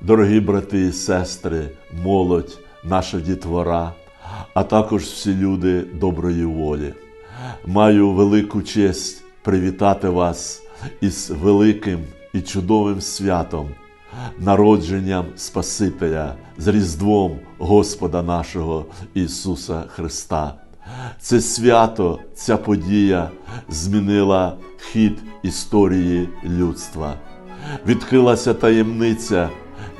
дорогі брати і сестри, молодь, наша дітвора, а також всі люди доброї волі. Маю велику честь привітати вас із великим і чудовим святом, народженням Спасителя з Різдвом Господа нашого Ісуса Христа. Це свято, ця подія змінила хід історії людства. Відкрилася таємниця,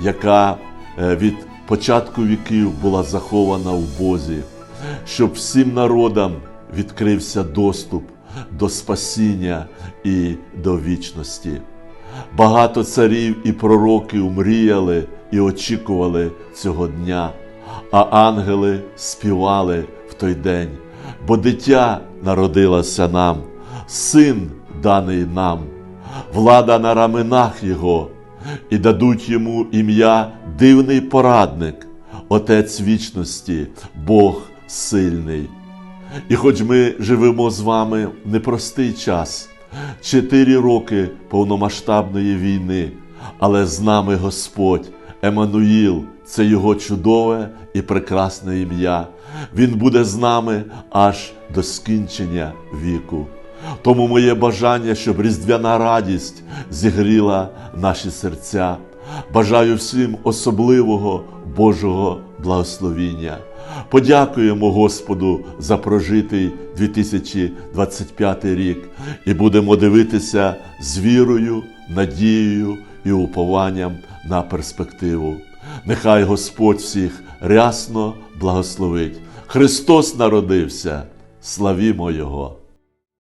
яка е, від початку віків була захована в Бозі, щоб всім народам відкрився доступ до спасіння і до вічності. Багато царів і пророків мріяли і очікували цього дня, а ангели співали в той день, бо дитя народилося нам, син даний нам, влада на раменах його, і дадуть йому ім'я дивний порадник, Отець вічності, Бог сильний. І хоч ми живемо з вами в непростий час, чотири роки повномасштабної війни, але з нами Господь, Еммануїл, це Його чудове і прекрасне ім'я. Він буде з нами аж до скінчення віку. Тому моє бажання, щоб різдвяна радість зігріла наші серця. Бажаю всім особливого Божого благословіння. Подякуємо Господу за прожитий 2025 рік і будемо дивитися з вірою, надією і упованням на перспективу. Нехай Господь всіх рясно благословить. Христос народився, славімо Його!